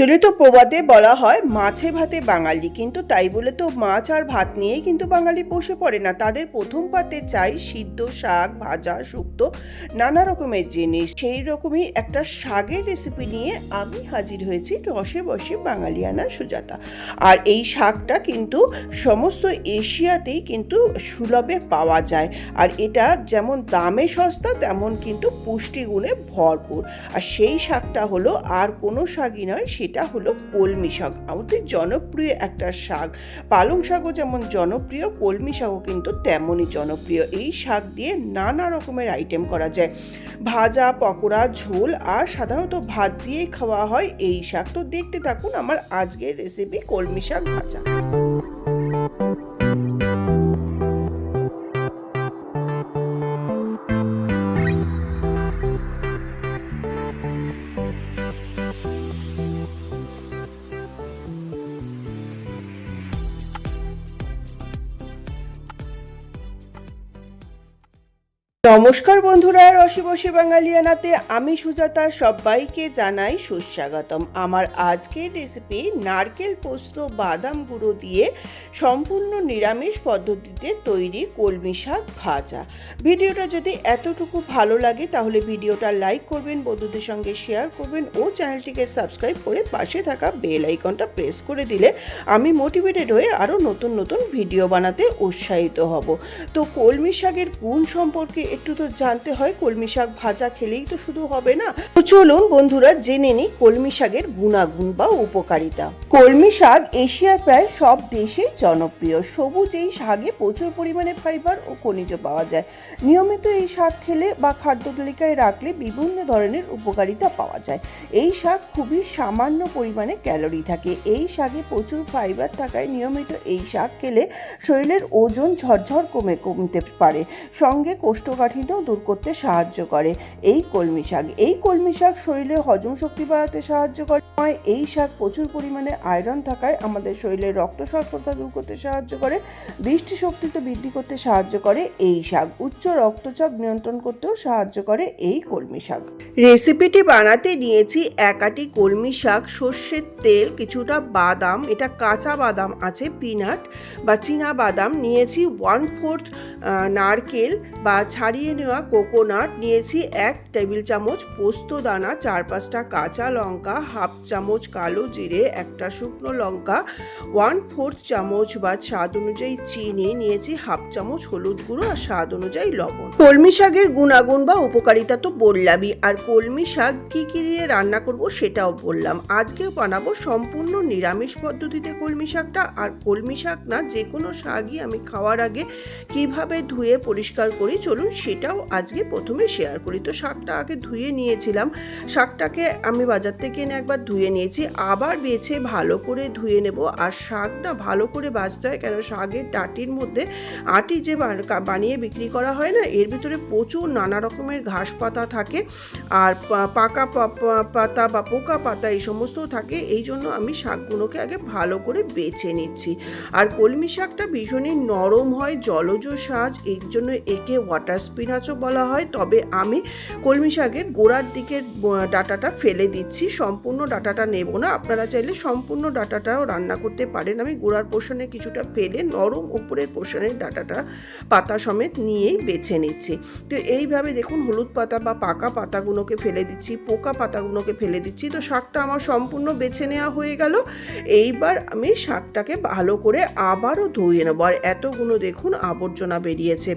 প্রচলিত প্রবাদে বলা হয়, মাছে ভাতে বাঙালি। কিন্তু তাই বলে তো মাছ আর ভাত নিয়েই কিন্তু বাঙালি বসে পড়ে না। তাদের প্রথম পাতে চাই সিদ্ধ শাক, ভাজা, শুক্তো, নানা রকমের জিনিস। সেই রকমই একটা শাকের রেসিপি নিয়ে আমি হাজির হয়েছি রসে বসে বাঙালিয়ানা সুজাতা। আর এই শাকটা কিন্তু সমস্ত এশিয়াতেই কিন্তু সুলভে পাওয়া যায়। আর এটা যেমন দামে সস্তা, তেমন কিন্তু পুষ্টিগুণে ভরপুর। আর সেই শাকটা হলো আর কোনো শাকই নয় হলো কলমি শাক। আমাদের জনপ্রিয় একটা শাক। পালং শাকও যেমন জনপ্রিয়, কলমি শাকও কিন্তু তেমনই জনপ্রিয়। এই শাক দিয়ে নানা রকমের আইটেম করা যায়। ভাজা, পকোড়া, ঝোল আর সাধারণত ভাত দিয়েই খাওয়া হয় এই শাক। তো দেখতে থাকুন আমার আজকের রেসিপি কলমি শাক ভাজা। নমস্কার বন্ধুরা রসি বসে বাঙালিয়ানাতে আমি সুজাতা, সবাইকে জানাই সুস্বাগতম। আমার আজকের রেসিপি নারকেল পোস্ত, বাদাম গুঁড়ো দিয়ে সম্পূর্ণ নিরামিষ পদ্ধতিতে তৈরি কলমি শাক ভাজা। ভিডিওটা যদি এতটুকু ভালো লাগে, তাহলে ভিডিওটা লাইক করবেন, বন্ধুদের সঙ্গে শেয়ার করবেন ও চ্যানেলটিকে সাবস্ক্রাইব করে পাশে থাকা বেল আইকনটা প্রেস করে দিলে আমি মোটিভেটেড হয়ে আরও নতুন নতুন ভিডিও বানাতে উৎসাহিত হব। তো কলমি শাকের গুণ সম্পর্কে একটু তো জানতে হয়, কলমি শাক ভাজা খেলেই তো শুধু হবে না। তো চলুন বন্ধুরা জেনে নিই কলমি শাকের গুণাগুণ বা উপকারিতা। কলমি শাক এশিয়ার প্রায় সব দেশেই জনপ্রিয়। সবুজ এই শাকে প্রচুর পরিমাণে ফাইবার ও খনিজ পাওয়া যায়। নিয়মিত এই শাক খেলে বা খাদ্য তালিকায় রাখলে বিভিন্ন ধরনের উপকারিতা পাওয়া যায়। এই শাক খুবই সামান্য পরিমাণে ক্যালোরি থাকে। এই শাকে প্রচুর ফাইবার থাকায় নিয়মিত এই শাক খেলে শরীরের ওজন ঝরঝর কমে কমতে পারে। সঙ্গে কোষ্ঠকাঠিন্যও দূর করতে সাহায্য করে। এই কলমি শাক, এই কলমি শাক শরীরে হজম শক্তি বাড়াতে সাহায্য করে। এই শাক প্রচুর পরিমাণে আয়রন থাকায় আমাদের শরীরে রক্ত স্বল্পতা দূর করতে সাহায্য করে দৃষ্টিশক্তিতে বৃদ্ধি করতে সাহায্য করে এই শাক। উচ্চ রক্তচাপ নিয়ন্ত্রণ করতেও সাহায্য করে এই কলমি শাক। রেসিপিটি বানাতে নিয়েছি একাটি কলমি শাক, সর্ষের তেল, কিছুটা বাদাম, এটা কাঁচা বাদাম আছে, পিনাট বা চীনা বাদাম। নিয়েছি ওয়ান ফোর্থ নারকেল বা ছাড়িয়ে নেওয়া কোকোনাট নিয়েছি এক টেবিল চামচ পোস্ত দানা, চার পাঁচটা কাঁচা লঙ্কা, হাফ চামচ কালো জিরে, একটা শুকনো লঙ্কা, ওয়ান ফোর্থ চামচ বা স্বাদ অনুযায়ী চিনি নিয়েছি, হাফ চামচ হলুদ গুঁড়ো আর স্বাদ অনুযায়ী লবণ। কলমি শাকের গুণাগুণ বা উপকারিতা তো বললামই, আর কলমি শাক কী কী দিয়ে রান্না করব সেটাও বললাম। আজকে বানাবো সম্পূর্ণ নিরামিষ পদ্ধতিতে কলমি শাকটা, আর কলমি শাক না যে কোনো শাকই আমি খাওয়ার আগে কীভাবে ধুয়ে পরিষ্কার করি? চলুন সেটাও আজকে প্রথমে শেয়ার করি। তো শাকটা আগে ধুয়ে নিয়েছিলাম। শাকটাকে আমি বাজার থেকে এনে একবার ধুয়ে নিয়েছি। আবার বেছে ভালো করে ধুয়ে নেব। আর শাকটা ভালো করে বাছতে হয় কেন? শাকের ডাটির মধ্যে আটি যে বান- বানিয়ে বিক্রি করা হয় না, এর ভিতরে প্রচুর নানা রকমের ঘাস পাতা থাকে। আর পাকা পাতা বা পোকা পাতা এই সমস্ত থাকে। এই জন্য আমি শাকগুলোকে আগে ভালো করে বেছে নিচ্ছি। আর কলমি শাকটা ভীষণই নরম হয়, জলজ সাজ এর জন্য একে ওয়াটার স্পিনাচও বলা হয়। তবে আমি কলমি শাকের গোড়ার দিকের ডাটাটা ফেলে দিচ্ছি। সম্পূর্ণ ডাটাটা নেব না। আপনারা চাইলে সম্পূর্ণ ডাটাটাও রান্না করতে পারেন। আমি গোড়ার পোষণে কিছুটা ফেলে নরম উপরের পোষণের ডাটাটা পাতা সমেত নিয়েই বেছে নিচ্ছি। তো এইভাবে দেখুন, হলুদ পাতা বা পাকা পাতাগুলোকে ফেলে দিচ্ছি, পোকা পাতাগুলোকে ফেলে দিচ্ছি। তো শাকটা আমার সম্পূর্ণ বেছে নেওয়া হয়ে গেল। এইবার আমি শাকটাকে ভালো করে আবারও ধুয়ে নেব। আর এতগুলো দেখুন, আবর্জনা বেরিয়েছে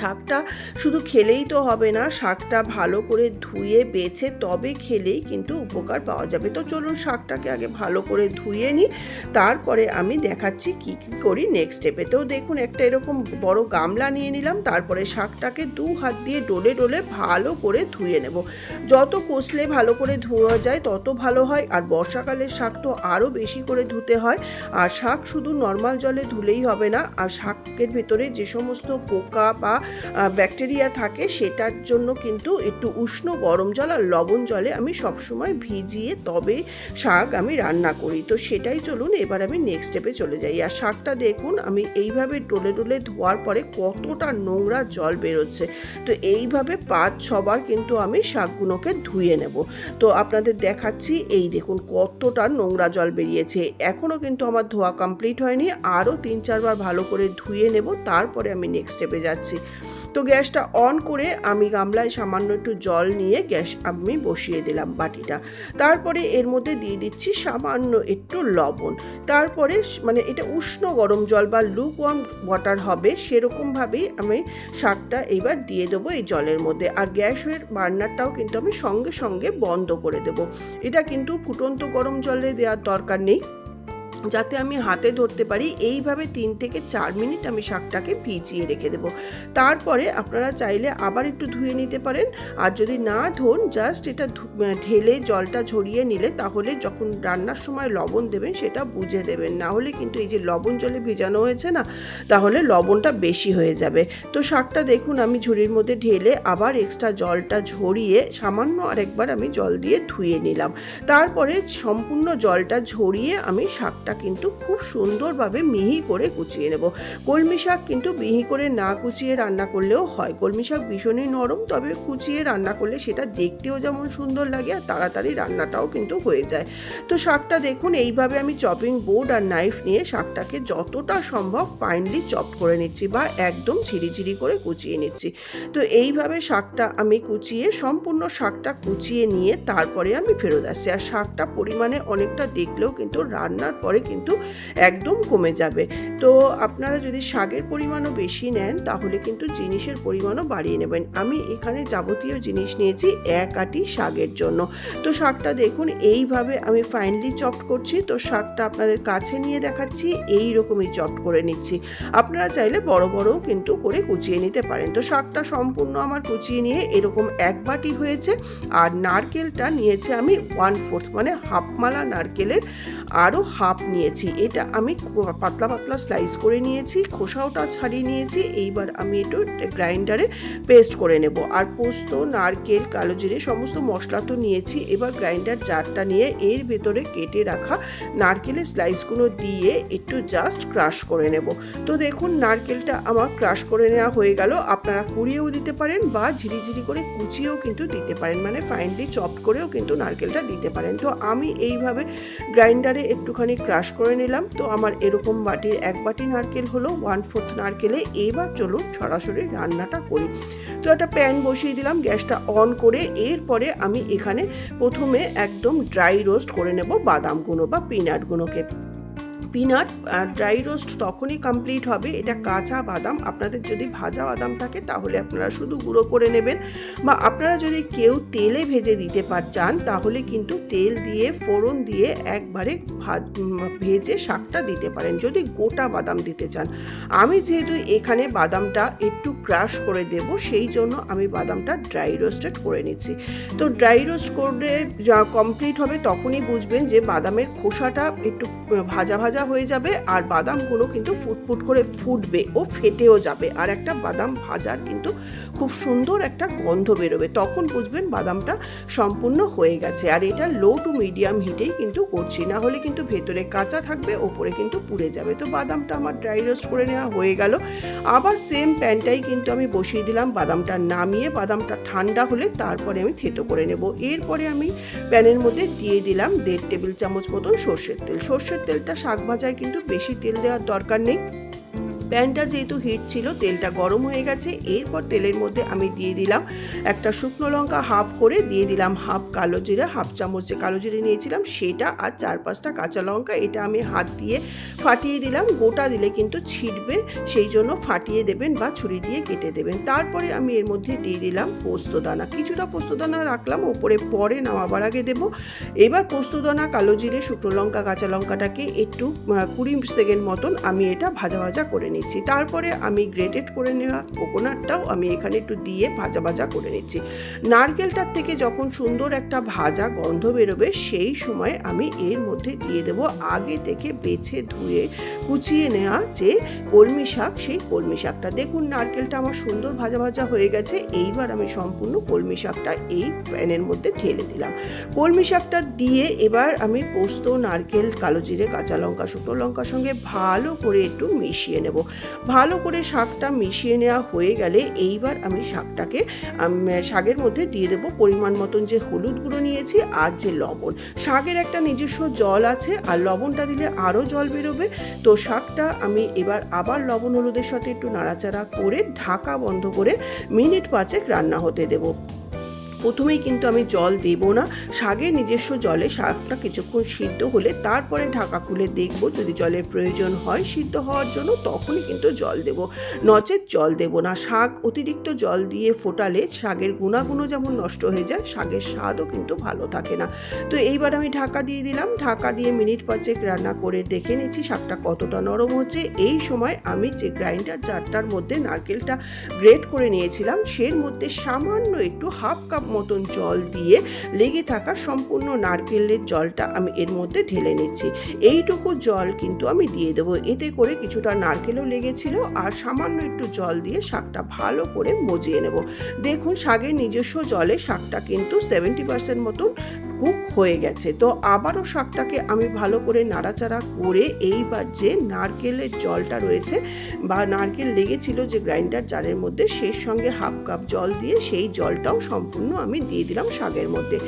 শাকটা শুধু খেলেই তো হবে না, শাকটা ভালো করে ধুয়ে বেছে তবে খেলেই কিন্তু উপকার পাওয়া যাবে। তো চলুন শাকটাকে আগে ভালো করে ধুয়ে নিই, তারপরে আমি দেখাচ্ছি কি কি করি নেক্সট স্টেপে তো দেখুন একটা এরকম বড় গামলা নিয়ে নিলাম, তারপরে শাকটাকে দু হাত দিয়ে ডলে ডলে ভালো করে ধুয়ে নেব। যত কষলে ভালো করে ধোয়া যায়, তত ভালো হয়, আর বর্ষাকালের শাক তো আরও বেশি করে ধুতে হয়। আর শাক শুধু নর্মাল জলে ধুলেই হবে না, আর শাকের ভেতরে যে সমস্ত পোকা বা বা ব্যাকটেরিয়া থাকে সেটার জন্য কিন্তু একটু উষ্ণ গরম জল আর লবণ জলে আমি সবসময় ভিজিয়ে তবে শাক আমি রান্না করি। তো সেটাই চলুন এবার আমি নেক্সট স্টেপে চলে যাই। আর শাকটা দেখুন, আমি এইভাবে ডলে ডলে ধোয়ার পরে কতটা নোংরা জল বেরোচ্ছে। তো এইভাবে পাঁচ, ছবার কিন্তু আমি শাকগুলোকে ধুয়ে নেব। তো আপনাদের দেখাচ্ছি, এই দেখুন কতটা নোংরা জল বেরিয়েছে। এখনও কিন্তু আমার ধোয়া কমপ্লিট হয়নি। আরও তিন, চারবার ভালো করে ধুয়ে নেব, তারপরে আমি নেক্সট স্টেপে যাচ্ছি। তো গ্যাসটা অন করে আমি গামলায় সামান্য একটু জল নিয়ে গ্যাস আমি বসিয়ে দিলাম বাটিটা। তারপরে এর মধ্যে দিয়ে দিচ্ছি সামান্য একটু লবণ। তারপরে মানে এটা উষ্ণ গরম জল বা লুক ওয়ার্ম ওয়াটার হবে, সেরকমভাবেই আমি শাকটা এবার দিয়ে দেবো এই জলের মধ্যে। আর গ্যাসের বার্নারটাও কিন্তু আমি সঙ্গে সঙ্গে বন্ধ করে দেবো। এটা কিন্তু ফুটন্ত গরম জলে দেওয়ার দরকার নেই। যাতে আমি হাতে ধরতে পারি, এইভাবে তিন থেকে চার মিনিট আমি শাকটাকে ভিজিয়ে রেখে দেবো। তারপরে আপনারা চাইলে আবার একটু ধুয়ে নিতে পারেন। আর যদি না ধোন জাস্ট এটা ঢেলে জলটা ঝরিয়ে নিলে তাহলে যখন রান্নার সময় লবণ দেবেন সেটা বুঝে দেবেন। না হলে কিন্তু এই যে লবণ জলে ভেজানো হয়েছে না, তাহলে লবণটা বেশি হয়ে যাবে। তো শাকটা দেখুন, আমি ঝুড়ির মধ্যে ঢেলে আবার এক্সট্রা জলটা ঝরিয়ে সামান্য আরেকবার আমি জল দিয়ে ধুয়ে নিলাম। তারপরে সম্পূর্ণ জলটা ঝরিয়ে আমি শাকটা কিন্তু খুব সুন্দরভাবে মিহি করে কুচিয়ে নেব। কলমি শাক কিন্তু মিহি করে না কুচিয়ে রান্না করলেও হয়। কলমি শাক ভীষণই নরম, তবে কুচিয়ে রান্না করলে সেটা দেখতেও যেমন সুন্দর লাগে আর তাড়াতাড়ি রান্নাটাও কিন্তু হয়ে যায়। তো শাকটা দেখুন, এইভাবে আমি চপিং বোর্ড আর নাইফ নিয়ে শাকটাকে যতটা সম্ভব ফাইনলি চপ করে নিচ্ছি বা একদম ঝিরিঝিরি করে কুচিয়ে নিচ্ছি। তো এইভাবে শাকটা আমি কুচিয়ে, সম্পূর্ণ শাকটা কুচিয়ে নিয়ে তারপরে আমি ফেরত আসছি। আর শাকটা পরিমাণে অনেকটা দেখলেও কিন্তু রান্নার পরে কিন্তু একদম কমে যাবে। তো আপনারা যদি শাকের পরিমাণও বেশি নেন, তাহলে কিন্তু জিনিসের পরিমাণও বাড়িয়ে নেবেন। আমি এখানে যাবতীয় জিনিস নিয়েছি এক আটি শাকের জন্য। তো শাকটা দেখুন, এইভাবে আমি ফাইনলি চপড করছি। তো শাকটা আপনাদের কাছে নিয়ে দেখাচ্ছি এই রকমই চপড করে নিচ্ছি। আপনারা চাইলে বড় বড়ও কিন্তু করে কুচিয়ে নিতে পারেন। তো শাকটা সম্পূর্ণ আমার কুচিয়ে নিয়ে এরকম এক বাটি হয়েছে। আর নারকেলটা নিয়েছে আমি ওয়ান ফোর্থ মানে হাফ মালা নারকেলের আরও হাফ নিয়েছি। এটা আমি পাতলা পাতলা স্লাইস করে নিয়েছি খোসাওটা ছাড়িয়ে নিয়েছি, এইবার আমি একটু গ্রাইন্ডারে পেস্ট করে নেব। আর পোস্ত, নারকেল, কালো জিরে সমস্ত মশলা তো নিয়েছি, এবার গ্রাইন্ডার জারটা নিয়ে এর ভেতরে কেটে রাখা নারকেলের স্লাইসগুলো দিয়ে একটু জাস্ট ক্রাশ করে নেব। তো দেখুন নারকেলটা আমার ক্রাশ করে নেওয়া হয়ে গেল, আপনারা কুড়িয়েও দিতে পারেন বা ঝিরিঝিরি করে কুচিয়েও কিন্তু দিতে পারেন মানে ফাইনলি চপ করেও কিন্তু নারকেলটা দিতে পারেন। তো আমি এইভাবে গ্রাইন্ডারে একটুখানি ক্রাশ করে নিলাম। তো আমার এরকম বাটির এক বাটি নারকেল হলো ওয়ান ফোর্থ নারকেলে। এইবার চলুন সরাসরি রান্নাটা করি। তো একটা প্যান বসিয়ে দিলাম, গ্যাসটা অন করে। এরপরে আমি এখানে প্রথমে একদম ড্রাই রোস্ট করে নেব বাদামগুলো বা পিনাট পিনাটগুলোকে পিনাট আর ড্রাই রোস্ট তখনই কমপ্লিট হবে। এটা কাঁচা বাদাম। আপনাদের যদি ভাজা বাদাম থাকে, তাহলে আপনারা শুধু গুঁড়ো করে নেবেন। বা আপনারা যদি কেউ তেলে ভেজে দিতে পার, চান, তাহলে কিন্তু তেল দিয়ে, ফোড়ন দিয়ে একবারে ভাজ- শাকটা দিতে পারেন, যদি গোটা বাদাম দিতে চান। আমি যেহেতু এখানে বাদামটা একটু ক্রাশ করে দেব, সেই জন্য আমি বাদামটা ড্রাই রোস্টেড করে নিচ্ছি। তো ড্রাই রোস্ট করে যা কমপ্লিট হবে, তখনই বুঝবেন যে বাদামের খোসাটা একটু, ভাজা ভাজা ভাজা হয়ে যাবে আর বাদামগুলো কিন্তু ফুটফুট করে ফুটবে ও ফেটেও যাবে। আর একটা বাদাম ভাজার কিন্তু খুব সুন্দর একটা গন্ধ বেরোবে। তখন বুঝবেন বাদামটা সম্পূর্ণ হয়ে গেছে। আর এটা লো টু মিডিয়াম হিটেই কিন্তু করছি। না হলে কিন্তু ভেতরে কাঁচা থাকবে, ওপরে কিন্তু পুড়ে যাবে। তো বাদামটা আমার ড্রাই রোস্ট করে নেওয়া হয়ে গেল। আবার সেম প্যানটাই কিন্তু আমি বসিয়ে দিলাম বাদামটা নামিয়ে। বাদামটা ঠান্ডা হলে তারপরে আমি থেতো করে নেব। এরপরে আমি প্যানের মধ্যে দিয়ে দিলাম দেড় টেবিল চামচ মতন সর্ষের তেল। সর্ষের তেলটা শাক ভাজায় কিন্তু বেশি তেল দেওয়ার দরকার নেই। প্যানটা যেহেতু হিট ছিল, তেলটা গরম হয়ে গেছে। এরপর তেলের মধ্যে আমি দিয়ে দিলাম একটা শুকনো লঙ্কা হাফ করে, দিয়ে দিলাম হাফ কালো জিরা হাফ চামচ যে কালো জিরে নিয়েছিলাম, সেটা আর চার পাঁচটা কাঁচা লঙ্কা, এটা আমি হাত দিয়ে ফাটিয়ে দিলাম। গোটা দিলে কিন্তু ছিটবে, সেই জন্য ফাটিয়ে দেবেন বা ছুরি দিয়ে কেটে দেবেন। তারপরে আমি এর মধ্যে দিয়ে দিলাম পোস্তদানা। কিছুটা পোস্তদানা রাখলাম, ওপরে পরে নামাবার আগে দেবো। এবার পোস্তদানা, কালো জিরে, শুকনো লঙ্কা, কাঁচা লঙ্কাটাকে একটু কুড়ি সেকেন্ড মতন আমি এটা ভাজা ভাজা করে নিচ্ছি। তারপরে আমি গ্রেটেড করে নেওয়া কোকোনাটটাও আমি এখানে একটু দিয়ে ভাজা ভাজা করে নিচ্ছি। নারকেলটার থেকে যখন সুন্দর একটা ভাজা গন্ধ বেরোবে, সেই সময় আমি এর মধ্যে দিয়ে দেবো আগে থেকে বেছে ধুয়ে কুচিয়ে নেওয়া যে কলমি শাক, সেই কলমি শাকটা। দেখুন, নারকেলটা আমার সুন্দর ভাজা ভাজা হয়ে গেছে। এইবার আমি সম্পূর্ণ কলমি শাকটা এই প্যানের মধ্যে ঢেলে দিলাম। কলমি শাকটা দিয়ে এবার আমি পোস্ত, নারকেল, কালো জিরে, কাঁচা লঙ্কা, শুকনো লঙ্কার সঙ্গে ভালো করে একটু মিশিয়ে নেব। ভালো করে শাকটা মিশিয়ে নেওয়া হয়ে গেলে এইবার আমি শাকটাকে শাকের মধ্যে দিয়ে দেবো পরিমাণ মতন যে হলুদ গুঁড়ো নিয়েছি আর যে লবণ। শাকের একটা নিজস্ব জল আছে আর লবণটা দিলে আরও জল বেরোবে। তো শাকটা আমি এবার আবার লবণ হলুদের সাথে একটু নাড়াচাড়া করে ঢাকা বন্ধ করে মিনিট পাঁচেক রান্না হতে দেবো। প্রথমেই কিন্তু আমি জল দেব না। শাগে নিজস্ব জলে শাকটা কিছুক্ষণ সিদ্ধ হলে তারপরে ঢাকা খুলে দেখব, যদি জলের প্রয়োজন হয় সিদ্ধ হওয়ার জন্য তখনই কিন্তু জল দেব। নচেত জল দেব না। শাক অতিরিক্ত জল দিয়ে ফোটালে শাকের গুণাগুণও যেমন নষ্ট হয়ে যায়, শাকের স্বাদও কিন্তু ভালো থাকে না। তো এইবার আমি ঢাকা দিয়ে দিলাম। ঢাকা দিয়ে মিনিট পাঁচেক রান্না করে দেখে নিচ্ছি শাকটা কতটা নরম হচ্ছে। এই সময় আমি যে গ্রাইন্ডার জারটার মধ্যে নারকেলটা গ্রেট করে নিয়েছিলাম, সের মধ্যে সামান্য একটু হাফ কাপ মতন জল দিয়ে লেগে থাকা সম্পূর্ণ নারকেলের জলটা আমি এর মধ্যে ঢেলে নিচ্ছি। এইটুকু জল কিন্তু আমি দিয়ে দেবো। এতে করে কিছুটা নারকেলও লেগেছিল আর সামান্য একটু জল দিয়ে শাকটা ভালো করে মজিয়ে নেব। দেখুন, শাকের নিজস্ব জলে শাকটা কিন্তু সেভেন্টি পার্সেন্ট মতন কুক হয়ে গেছে। তো আবারও শাকটাকে আমি ভালো করে নাড়াচাড়া করে এইবার যে নারকেলের জলটা রয়েছে বা নারকেল লেগেছিল যে গ্রাইন্ডার জারের মধ্যে, সেই সঙ্গে হাফ কাপ জল দিয়ে সেই জলটাও সম্পূর্ণ আমি দিয়ে দিলাম শাকের মধ্যে।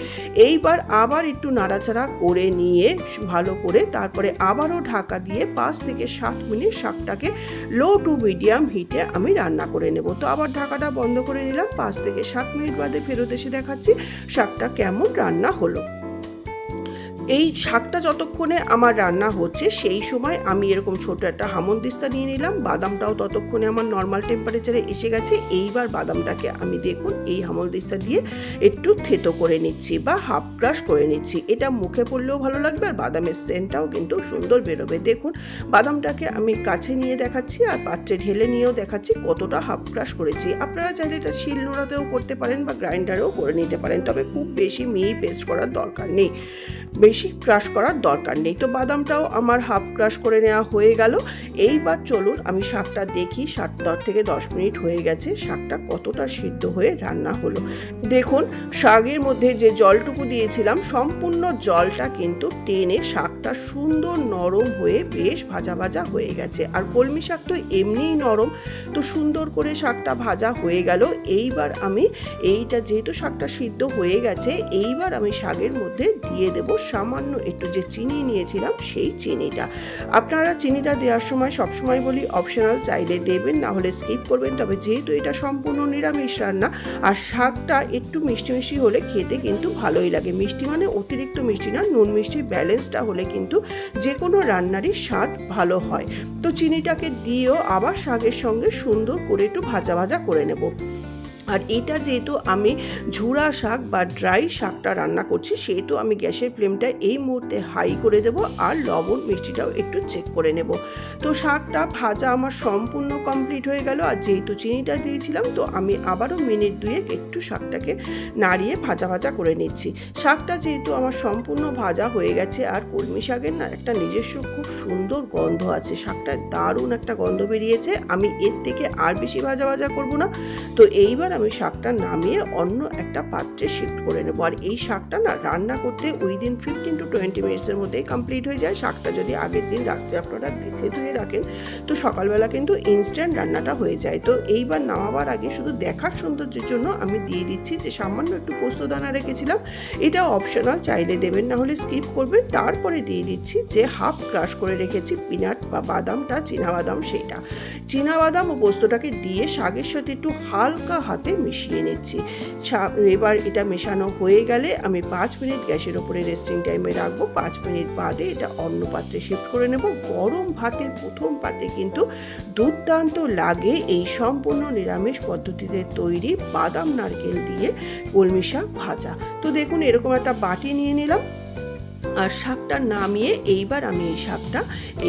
এইবার আবার একটু নাড়াচাড়া করে নিয়ে ভালো করে তারপরে আবারও ঢাকা দিয়ে পাঁচ থেকে সাত মিনিট শাকটাকে লো টু মিডিয়াম হিটে আমি রান্না করে নেব। তো আবার ঢাকাটা বন্ধ করে নিলাম, পাঁচ থেকে সাত মিনিট বাদে ফেরত এসে দেখাচ্ছি শাকটা কেমন রান্না হলো। এই শাকটা যতক্ষণে আমার রান্না হচ্ছে, সেই সময় আমি এরকম ছোট একটা হামন্দিস্তা নিয়ে নিলাম। বাদামটাও ততক্ষণে আমার নর্মাল টেম্পারেচারে এসে গেছে। এইবার বাদামটাকে আমি দেখুন, এই হামলদিস্তা দিয়ে একটু থেতো করে নিচ্ছি বা হাফ ক্রাশ করে নিচ্ছি। এটা মুখে পড়লেও ভালো লাগবে আর বাদামের সেন্টটাও কিন্তু সুন্দর বেরোবে। দেখুন, বাদামটাকে আমি কাছে নিয়ে দেখাচ্ছি আর পাত্রে ঢেলে নিয়েও দেখাচ্ছি কতটা হাফ ক্রাশ করেছি। আপনারা চাইলে এটা শিল নোড়াতেও করতে পারেন বা গ্রাইন্ডারেও করে নিতে পারেন, তবে খুব বেশি মিহি পেস্ট করার দরকার নেই। বেশি ক্রাশ করার দরকার নেই। তো বাদামটাও আমার হাফ ক্রাশ করে নেওয়া হয়ে গেল। এইবার চলুন আমি শাকটা দেখি। সাত দশ থেকে দশ মিনিট হয়ে গেছে। শাকটা কতটা সিদ্ধ হয়ে রান্না হলো। দেখুন, শাকের মধ্যে যে জলটুকু দিয়েছিলাম, সম্পূর্ণ জলটা কিন্তু টেনে শাকটা সুন্দর নরম হয়ে বেশ ভাজা ভাজা হয়ে গেছে। আর কলমি শাক তো এমনিই নরম। তো সুন্দর করে শাকটা ভাজা হয়ে গেল। এইবার আমি এইটা যেহেতু শাকটা সিদ্ধ হয়ে গেছে, এইবার আমি শাকের মধ্যে দিয়ে দেব সামান্য একটু যে চিনি নিয়েছিলাম, সেই চিনিটা। আপনারা চিনিটা দেওয়ার সময় সবসময় বলি অপশনাল চাইলে দেবেন, না হলে স্কিপ করবেন। তবে যেহেতু এটা সম্পূর্ণ নিরামিষ রান্না, আর শাকটা একটু মিষ্টি মিষ্টি হলে খেতে কিন্তু ভালোই লাগে। মিষ্টি মানে অতিরিক্ত মিষ্টি না, নুন মিষ্টির ব্যালেন্সটা হলে কিন্তু যে কোনো রান্নারই স্বাদ ভালো হয়। তো চিনিটাকে দিয়েও আবার শাকের সঙ্গে সুন্দর করে একটু ভাজা ভাজা করে নেব। আর এটা যেহেতু আমি ঝুরা শাক বা ড্রাই শাকটা রান্না করছি, সেহেতু আমি গ্যাসের ফ্লেমটা এই মুহূর্তে হাই করে দেব আর লবণ মিষ্টিটাও একটু চেক করে নেব। তো শাকটা ভাজা আমার সম্পূর্ণ কমপ্লিট হয়ে গেল আর যেহেতু চিনিটা দিয়েছিলাম, তো আমি আবারও মিনিট দুয়েক একটু শাকটাকে নাড়িয়ে ভাজা ভাজা করে নিচ্ছি। শাকটা যেহেতু আমার সম্পূর্ণ ভাজা হয়ে গেছে আর কলমি শাকের না একটা নিজস্ব খুব সুন্দর গন্ধ আছে শাকটা দারুণ একটা গন্ধ বেরিয়েছে, আমি এর থেকে আর বেশি ভাজা ভাজা করব না। তো এইবার আমি শাকটা নামিয়ে অন্য একটা পাত্রে শিফট করে নেব। আর এই শাকটা না রান্না করতে উইদিন ফিফটিন টু টোয়েন্টি মিনিটসের মধ্যেই কমপ্লিট হয়ে যায়। শাকটা যদি আগের দিন রাত্রে আপনারা বেছে ধুয়ে রাখেন, তো সকালবেলা কিন্তু ইনস্ট্যান্ট রান্নাটা হয়ে যায়। তো এইবার নামাবার আগে শুধু দেখার সৌন্দর্যের জন্য আমি দিয়ে দিচ্ছি যে সামান্য একটু পোস্তদানা রেখেছিলাম। এটা অপশনাল চাইলে দেবেন, না হলে স্কিপ করবেন। তারপরে দিয়ে দিচ্ছি যে হাফ ক্রাশ করে রেখেছি পিনাট বা বাদামটা বাদাম সেইটা। বাদাম ও পোস্তটাকে দিয়ে শাকের সাথে একটু হালকা হাতে মিশিয়ে নিচ্ছি। এবার এটা মেশানো হয়ে গেলে আমি পাঁচ মিনিট গ্যাসের ওপরে রেস্টিং টাইমে রাখব। পাঁচ মিনিট বাদে এটা অন্য পাত্রে শিফট করে নেব। গরম ভাতের প্রথম পাতে কিন্তু দুর্দান্ত লাগে এই সম্পূর্ণ নিরামিষ পদ্ধতিতে তৈরি বাদাম নারকেল দিয়ে কলমি শাক ভাজা। তো দেখুন এরকম একটা বাটি নিয়ে নিলাম। আর শাকটা নামিয়ে এইবার আমি এই শাকটা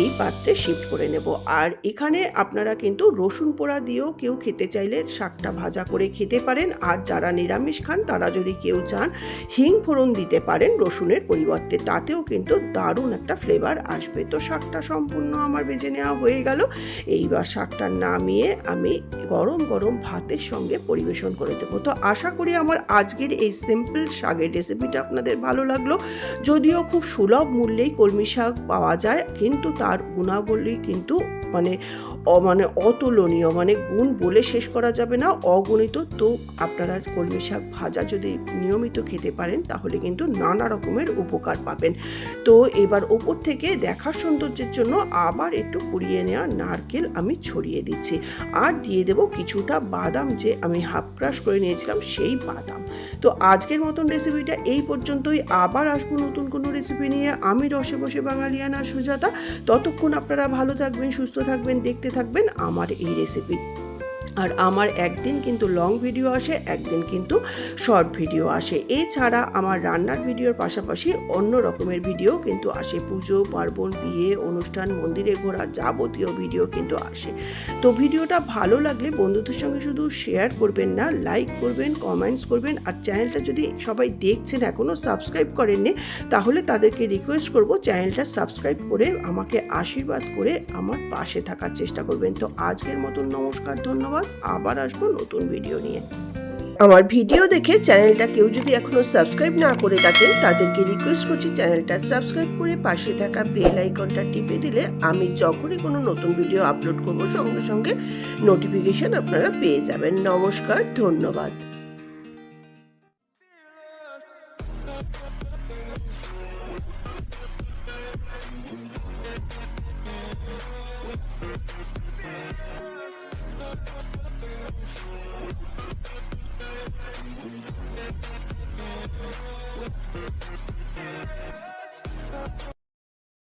এই পাত্রে শিফট করে নেব। আর এখানে আপনারা কিন্তু রসুন পোড়া দিয়েও কেউ খেতে চাইলে শাকটা ভাজা করে খেতে পারেন। আর যারা নিরামিষ খান, তারা যদি কেউ চান, হিং ফোড়ন দিতে পারেন রসুনের পরিবর্তে, তাতেও কিন্তু দারুণ একটা ফ্লেভার আসবে। তো শাকটা সম্পূর্ণ আমার বেজে নেওয়া হয়ে গেল। এইবার শাকটা নামিয়ে আমি গরম গরম ভাতের সঙ্গে পরিবেশন করে দেবো। তো আশা করি আমার আজকের এই সিম্পল শাকের রেসিপিটা আপনাদের ভালো লাগল। যদিও খুব সুলভ মূল্যেই কলমি শাক পাওয়া যায় কিন্তু তার গুণাবলী কিন্তু মানে মানে অতুলনীয় মানে গুণ বলে শেষ করা যাবে না। অগণিত তো আপনারা কলমি শাক ভাজা যদি নিয়মিত খেতে পারেন, তাহলে কিন্তু নানা রকমের উপকার পাবেন। তো এবার ওপর থেকে দেখার সৌন্দর্যের জন্য আবার একটু কুড়িয়ে নেওয়া নারকেল আমি ছড়িয়ে দিচ্ছি। আর দিয়ে দেব কিছুটা বাদাম যে আমি হাফ ক্রাশ করে নিয়েছিলাম, সেই বাদাম। তো আজকের মতন রেসিপিটা এই পর্যন্তই। আবার আসব নতুন কোনো রেসিপি নিয়ে। আমি রসে বসে বাঙালিয়ানা সুজাতা। ততক্ষণ আপনারা ভালো থাকবেন, সুস্থ থাকবেন। দেখতে থাকবেন আমার এই রেসিপি আর আমার একদিন কিন্তু লং ভিডিও আসে, একদিন কিন্তু শর্ট ভিডিও আসে। এছাড়া আমার রান্নার ভিডিওর পাশাপাশি অন্য রকমের ভিডিও কিন্তু আসে। পুজো, পার্বণ, বিয়ে, অনুষ্ঠান, মন্দিরে ঘোরা যাবতীয় ভিডিও কিন্তু আসে। তো ভিডিওটা ভালো লাগলে বন্ধুদের সঙ্গে শুধু শেয়ার করবেন না লাইক করবেন কমেন্টস করবেন। আর চ্যানেলটা যদি সবাই দেখছেন এখনও সাবস্ক্রাইব করেননি, তাহলে তাদেরকে রিকোয়েস্ট করব চ্যানেলটা সাবস্ক্রাইব করে আমাকে আশীর্বাদ করে আমার পাশে থাকার চেষ্টা করবেন। তো আজকের মতন নমস্কার, ধন্যবাদ। আবার আসব নতুন ভিডিও নিয়ে। আমার ভিডিও দেখে চ্যানেলটা কেউ যদি এখনও সাবস্ক্রাইব না করে থাকেন তাদেরকে রিকোয়েস্ট করছি চ্যানেলটা সাবস্ক্রাইব করে পাশে থাকা বেল আইকনটা টিপে দিলে আমি যখনই কোনো নতুন ভিডিও আপলোড করব, সঙ্গে সঙ্গে নোটিফিকেশান আপনারা পেয়ে যাবেন। নমস্কার, ধন্যবাদ।